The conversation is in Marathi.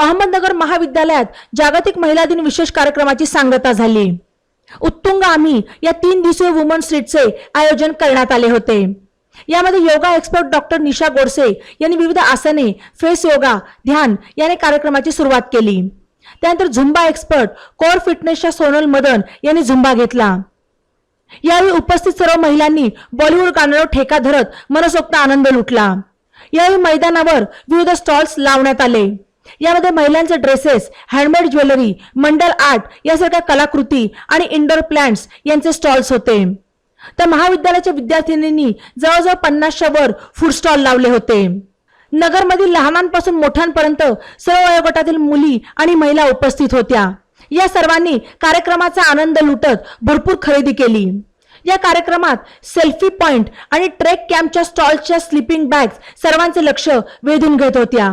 अहमदनगर महाविद्यालयात जागतिक महिला दिन विशेष कार्यक्रमाची सांगता झाली. उत्तुंग आम्ही या तीन दिवसीय वुमन स्ट्रीटचे आयोजन करण्यात आले होते. यामध्ये yoga expert doctor Nisha Godse यांनी विविध आसने फेस योगा ध्यान याने कार्यक्रमाची सुरुवात केली. त्यानंतर झुंबा एक्सपर्ट कोर फिटनेसच्या सोनल मदन यांनी झुंबा घेतला. यावेळी उपस्थित सर्व महिलांनी बॉलिवूड गाण्यावर ठेका धरत मनसोक्त आनंद लुटला. यावेळी मैदानावर विविध स्टॉल्स लावण्यात आले. यामध्ये महिलांचे dresses handmade jewellery mandala art यासारख्या कलाकृती आणि इंडोर प्लांट्स यांचे स्टॉल्स होते. तर महाविद्यालयाच्या विद्यार्थिनींनी जवळजवळ पन्नासच्या वर फूड स्टॉल लावले होते. नगरमधील लहानांपासून मोठ्यांपर्यंत सर्व वयोगटातील मुली आणि महिला उपस्थित होत्या. या सर्वांनी कार्यक्रमाचा आनंद लुटत भरपूर खरेदी केली. या कार्यक्रमात सेल्फी पॉइंट आणि ट्रेक कॅम्पच्या स्टॉलच्या स्लिपिंग बॅग्स सर्वांचे लक्ष वेधून घेत होत्या.